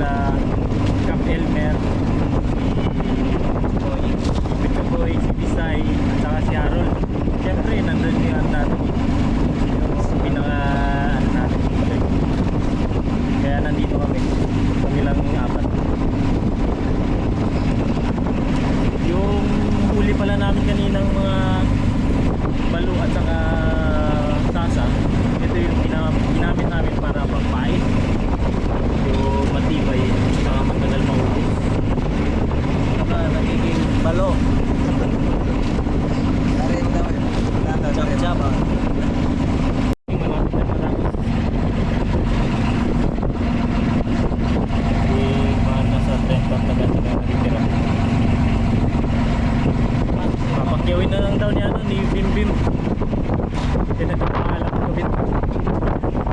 sila Cap Elmer. Si Pito Boy, si Bisay at saka si Harold. Syempre nandun yung natin yung pinaka gawin na lang daw niya ano, ni Bim Bim. Hindi na ko alam ko.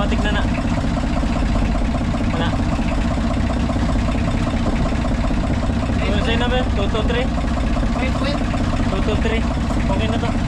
Tumatik na na. Wala. Ano sa'yo na ba? 2 to 3? Wait, wait. 2 to 3. Okay na to.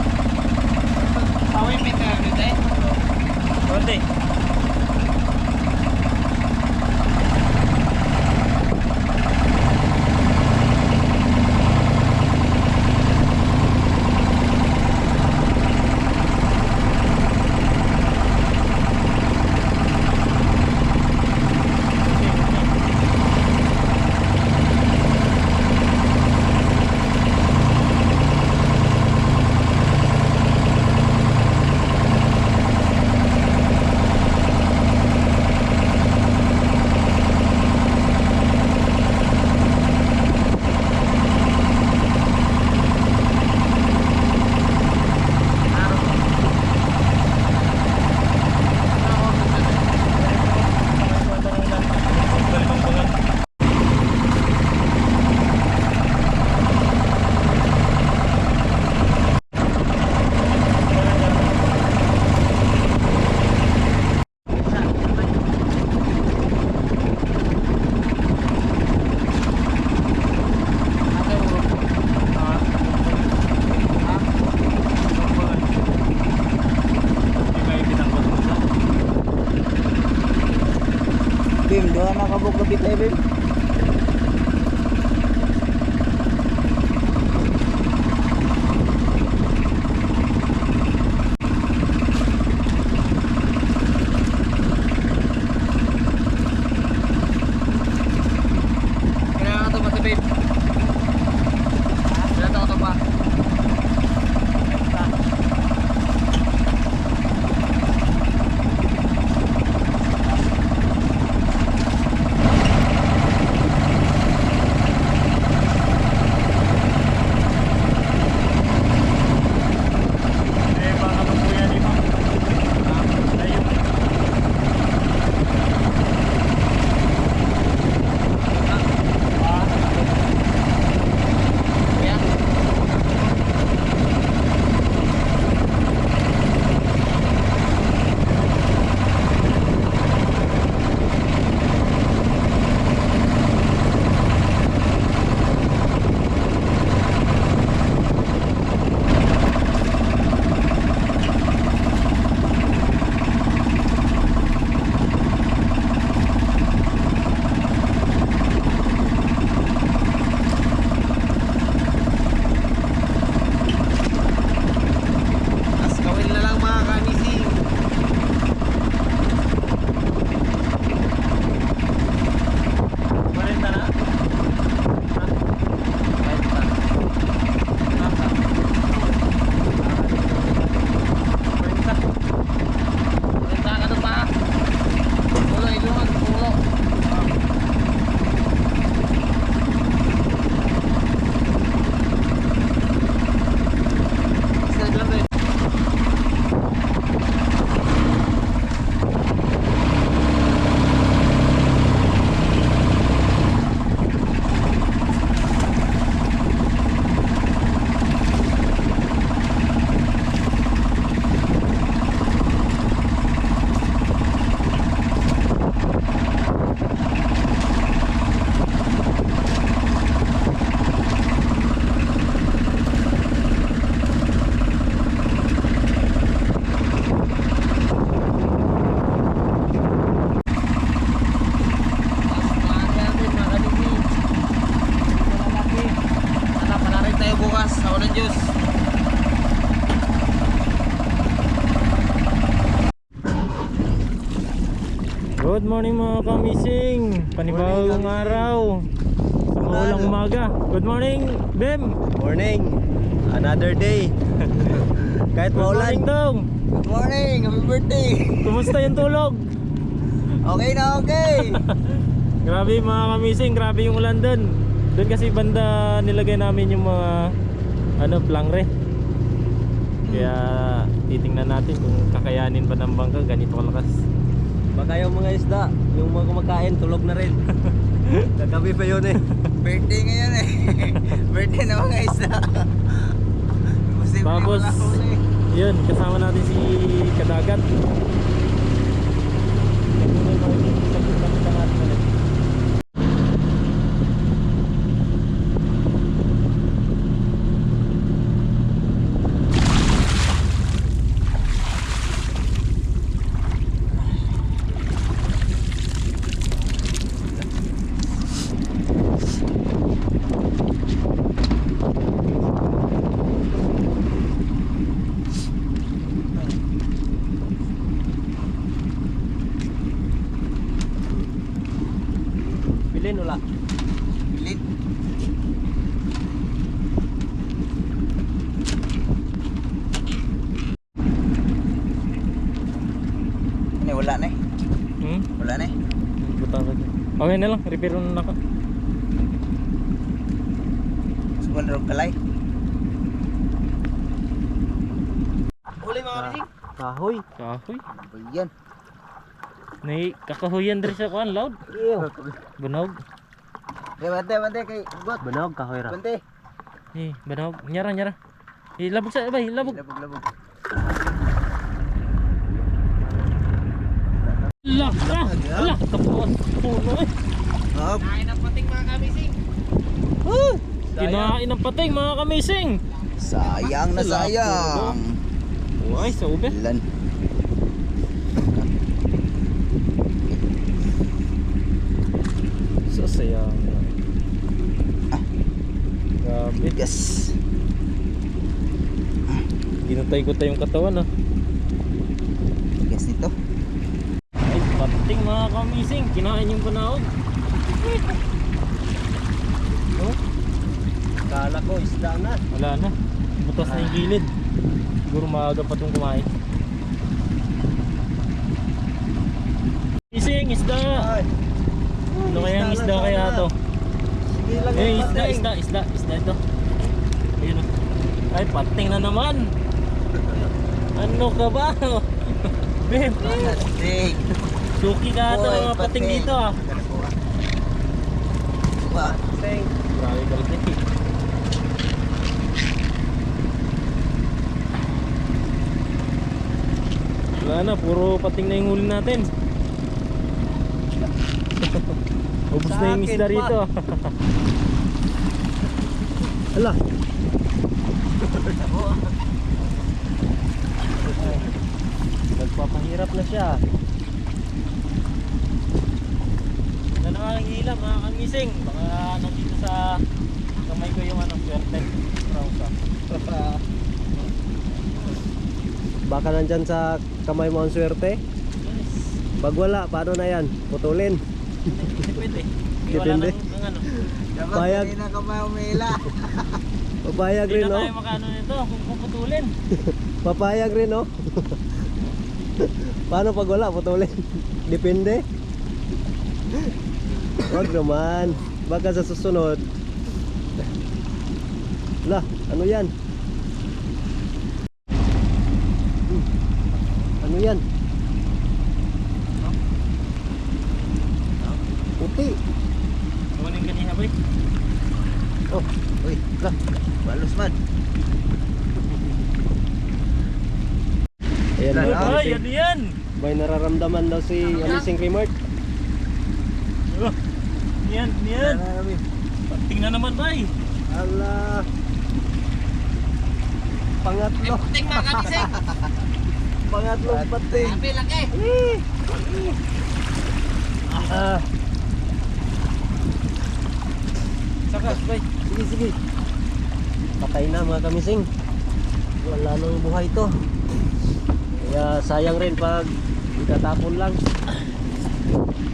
Good morning mga kamising. Panibagong araw. Maulang umaga. Good morning Bem. Morning. Another day. Kahit Good morning Dong. Good morning. Happy birthday. Kumusta yung tulog? Okay na okay. Grabe mga kamising. Grabe yung ulan doon Doon kasi banda nilagay namin yung mga Ano plangre. Kaya titingnan natin kung kakayanin pa ng bangka. Ganito kalakas Baka yung mga isda, yung mga kumakain, tulog na rin. Kagabi pa yun eh. Birthday ngayon eh. Birthday na mga isda. Tapos, huli. yun, kasama natin si Kadagat. Bilin wala. Bilit. Ano, wala na eh. Hmm? Wala na eh. Butang Okay na lang, repair na lang ka. Suwan rin kalay. Huli mga kabising. Kahoy. Kahoy. Ano yan? Nay, kakahuyan diri sa kuan loud. Iyo. Banog. Eh, bante, bante kay Got. Banog kahoy ra. Bante. Eh, banog. Nyara, nyara. Eh, labog sa, bay, labog. Labog, labog. La, la, la, kapuan. Puno eh. Oh, Kain ng pating mga kabising. Kinain ng pating mga kamising. sayang na sayang. Uy, sa ube. Ilan? So sayang. Grabe. Yes. Ginutay ko tayong katawan ah. Yes nito. Ay, pating mga kamising. Kinain yung panahon. Oh, Kala ko isda na. wala na. Butas na yung gilid. Siguro maaga pa itong kumain. Ising, isda! Ano kaya ang isda kaya to? Sige lang Eh, isda, pating. isda, isda, isda ito. Ayun o. Ay, pating na naman. Ano ka ba? Bim, Astig. Suki ka ito mga pating pating. dito ah. Wah, Sing. Grabe rin eh. Wala na, puro pating na yung huli natin. Ubus na yung isda rito. Hala. Nagpapahirap na siya. Yan ang aking hila mga kamising. Baka nandito sa kamay ko yung ano, swerte. Rausa. Baka nandyan sa kamay mo ang swerte. Pag wala, paano na yan? Putulin. Depende. Di wala Depende. nang, ang ano. dapat Bayag. kanina ka pa umila. Papayag Hindi rin, na no? tayo makano nito kung puputulin. Papayag rin, no? Paano pag wala? Putulin. Depende. Wag naman. Baka sa susunod. Lah, ano yan? Hmm. Ano yan? Puti. Kunin kanina boy. Oh, Uy, lah. Balos man. ayan. Ay, ano yan? May nararamdaman daw si Amising Remart. Oh, ano yan, ano yan? Tingnan naman bay. Ala. Pangatlo. Pating mga kabising. Pangatlong pating. Sabi laki. Ah, Sakas bay. sige, sige. Patay na mga kamising. Wala nang buhay to. Kaya sayang rin pag itatapon lang.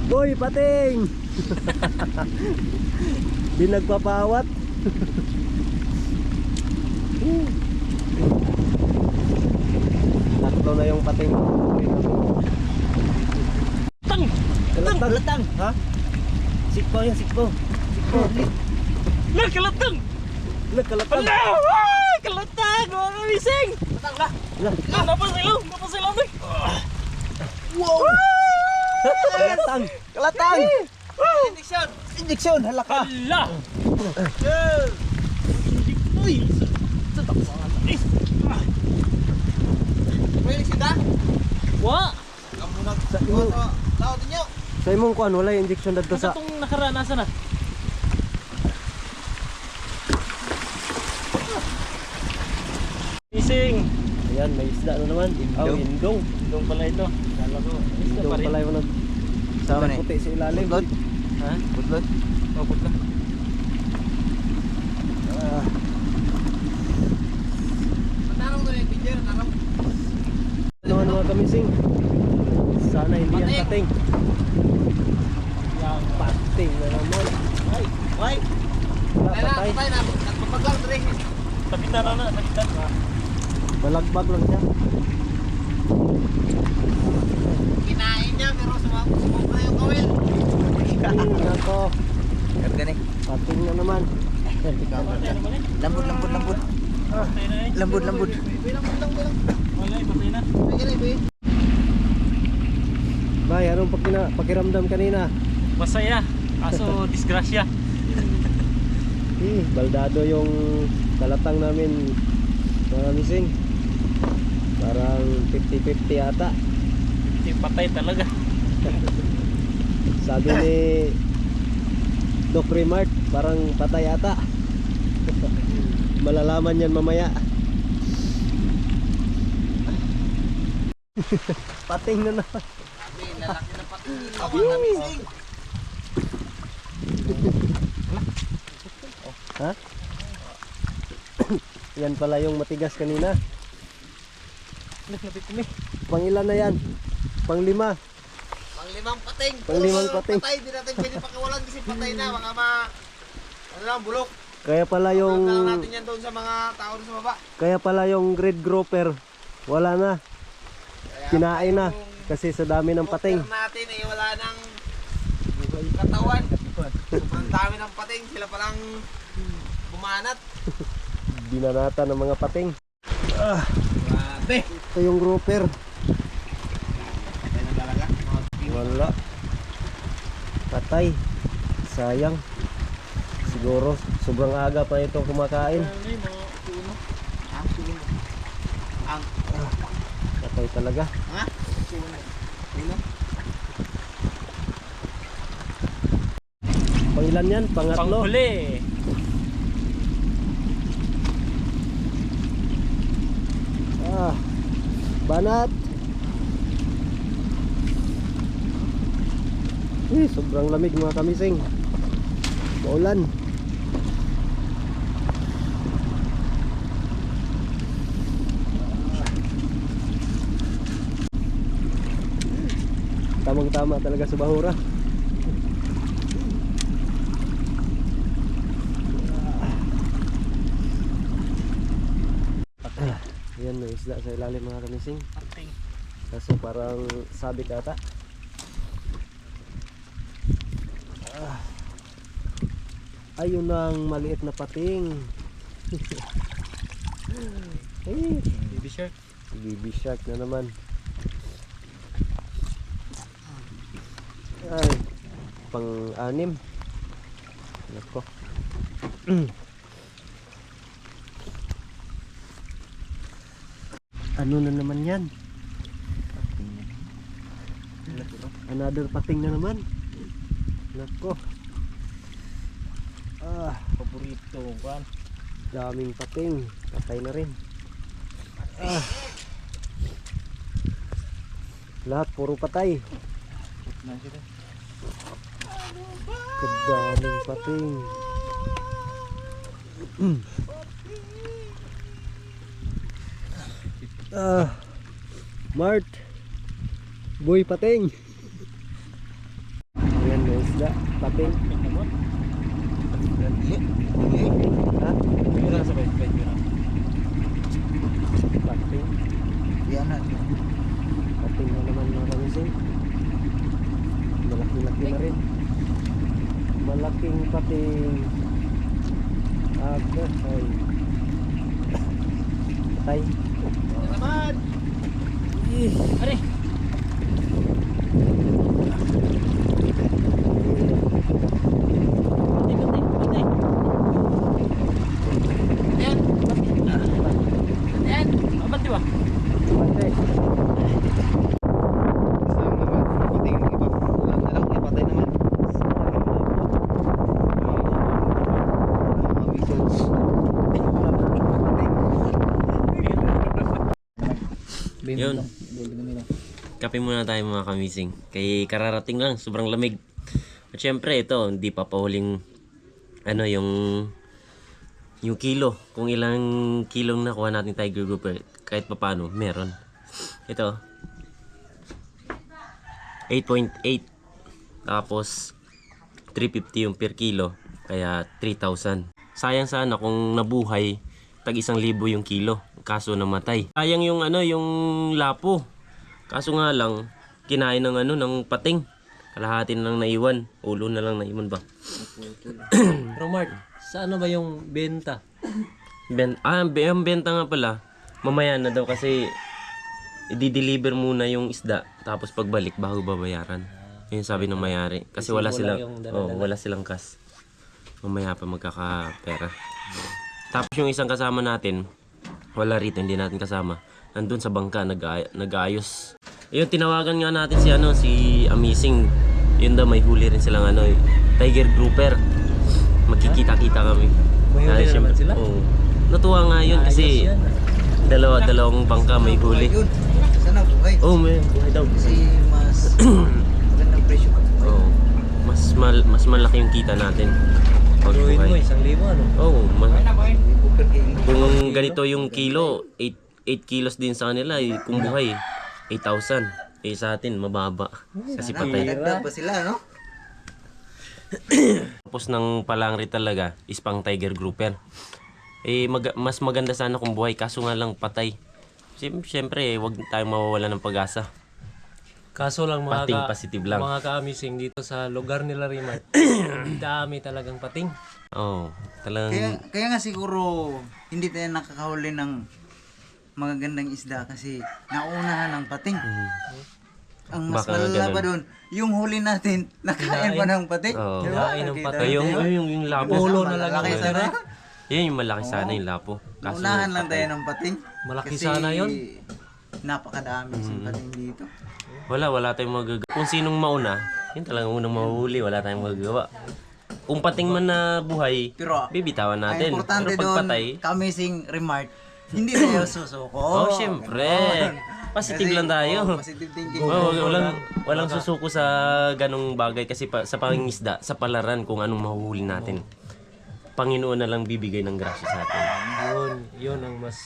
Boy, pating! Di nagpapawat. Tatlo na yung pating. Tang! Kalatang! Kalatang! Ha? Sikpo yan, sikpo. Sikpo. La, kalatang! Wala, kalatang. Ala! Ay, kalatang! Mga kamising! Wala. La, napasilaw! Napasilaw bay! Wow! Kalatang. Kalatang! Injection! Injection! Halaka! Hala! Uy! Pwede sida? Wa! Kamu nag... Sa imo- Laot ninyo! Sa imong kuan wala yung injection dadto Sa sa itong nakaraan, nasa na? Ising! Ayan, may isda na naman. Indong. Oh, indong. Indong pala ito. Kala ko, isda Indong pa rin. pala yung nag Sama sa ni? puti sa ilalim. Putlot? Ha? Putlot? Oh, putla. Ah, Nanarong to yung picture, nanarong. naman mga kamising. Sana hindi yan Pating. pating. Yang Pating na naman. Ay! Ay! Wala, patay. patay na. Nagpapagal, Dre. Tapitan na na, tapitan. Balagbag lang siya. Kinain niya, pero sumabog na yung kawil. Nako, Karga ni. pating na naman. Lambot, lambot, lambot. Lambot, lambot. Bay, anong pakina, pakiramdam kanina? Masaya. Kaso, disgrasya. Eh, baldado yung kalatang namin mga kamising. Parang 50-50 ata. Hindi patay talaga. Sabi ni Doc Remart, parang patay ata. Malalaman yan mamaya. Pating na naman. Lalaki na pati. Ako na missing. Ha? yan pala yung matigas kanina. Pang ilan na yan? Pang lima. Panglimang pating. Panglimang pating. Patay, di natin pwede pakawalan kasi patay na. Baka ma... Ano lang, bulok. Kaya pala Yung... yung natin yan doon sa mga tao sa baba. kaya pala yung grade grouper wala na. Kaya Kinain na kasi sa dami ng pating. Natin eh, wala nang katawan. Ang dami ng pating, sila palang bumanat. Binanata ng mga pating. Grabe. Ito yung grouper. Wala. Patay. Sayang. Siguro sobrang aga pa ito kumakain. Patay talaga. Sino? Pangilan yan? Pangatlo? Panghuli. Ah. Banat. Eh, sobrang lamig mga kamising. Maulan. Tamang tama talaga sa bahura. Ayan, may isda sa ilalim mga kamising. Kaso parang sabit ata. Ayun ang maliit na pating. eh, Baby shark. baby shark na naman. Ay, pang-anim. Nako. ano na naman yan? Another pating na naman. Nako. Paborito. Kuan. daming pating. Patay na rin. Ah. Lahat puro patay. Kadaming pating. ah. Mart. Boy pating. Ayan may isda. Pating. Yeah. Yun. Kape muna tayo mga kamising. Kay kararating lang, sobrang lamig. At syempre ito, hindi pa pahuling ano yung yung kilo. Kung ilang kilong nakuha natin Tiger Grouper, kahit papano, meron. Ito, 8.8. Tapos, 350 yung per kilo. Kaya 3,000. Sayang sana kung nabuhay, tag isang libo yung kilo. Kaso namatay. Sayang yung ano, yung lapo. Kaso nga lang, kinain ng ano, ng pating. Kalahati na lang naiwan. Ulo na lang naiwan ba? Pero Mark, saan na ba yung benta? Ben ah, ang benta nga pala, mamaya na daw kasi i-deliver muna yung isda tapos pagbalik bago babayaran. Yun sabi ng mayari. Kasi wala silang yung oh, wala silang kas. Mamaya pa magkakapera. Tapos yung isang kasama natin, wala rito, hindi natin kasama. Nandun sa bangka, nag nag-aayos. Ayun, tinawagan nga natin si ano, si Amazing. Yun daw, may huli rin silang ano, eh, Tiger Grouper. Magkikita-kita kami. May huli na naman sila? Oo. Natuwa nga yun kasi dalawa, dalawang bangka may huli. Sana buhay. Oh, may buhay daw. Kasi mas magandang presyo buhay. Oo. Mas mal, mas malaki yung kita natin. Gawin mo, buhay. isang libo ano? Oo, ma- per kilo. kung ganito yung kilo, 8 8 kilos din sa kanila, eh, kung buhay, 8,000. Eh sa atin, mababa. Kasi patay. madagdag pa sila, no? Tapos ng palangri talaga is pang tiger grouper. Eh mag- mas maganda sana kung buhay kaso nga lang patay. Siyem- Siyempre, eh, wag tayong mawawala ng pag-asa. Kaso lang mga Pating ka- positive lang. mga ka-amazing dito sa lugar nila Rimar. dami talagang pating. Oo, oh, talagang Kaya, kaya nga siguro hindi tayo nakakahuli ng mga gandang isda kasi naunahan ng pating. Ang mas Baka malala ganun. pa doon, yung huli natin, nakain pa ng pating. Oo. Di ba? Kinain ng Nakita patay. yung, yung, yung lapo. Ulo na lang Malaki sana. Yan yung malaki sana yung lapo. Kaso Naunahan lang tayo ng pating. Malaki Kasi sana yun. Napakadami Mm. mm. pating dito. Wala, wala tayong magagawa. Kung sinong mauna, yun talagang unang mahuhuli. Wala tayong magagawa. Kung pating man na buhay, Pero bibitawan ang natin. importante Pero doon, kamising remark, hindi tayo susuko. oh, syempre. Positive lang tayo. oh, positive thinking. Oh, walang walang susuko sa ganong bagay kasi pa, sa pangingisda, sa palaran kung anong mahuhuli natin. Panginoon na lang bibigay ng grasya sa atin. Yun, yun ang mas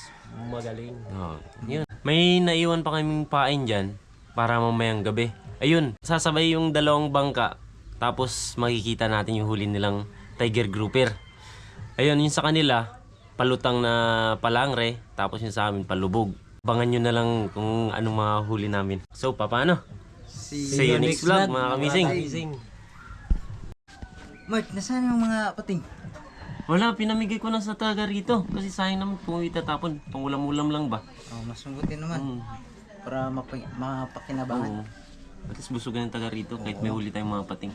magaling. Oh, yun. May naiwan pa kaming pain dyan para mamayang gabi. Ayun, sasabay yung dalawang bangka tapos makikita natin yung huli nilang tiger grouper. Ayun, yung sa kanila, palutang na palangre, tapos yung sa amin, palubog. Abangan nyo na lang kung anong mga huli namin. So, paano? Si See you next vlog, mga kamising. Mark, nasaan yung mga pating? Wala, pinamigay ko na sa taga rito. Kasi sayang naman kung itatapon. Pangulam-ulam lang ba? Oh, mas mabuti naman. Hmm. Para mapa- mapakinabangan. Oo. At least busugan ng taga rito kahit may huli tayong mga pating.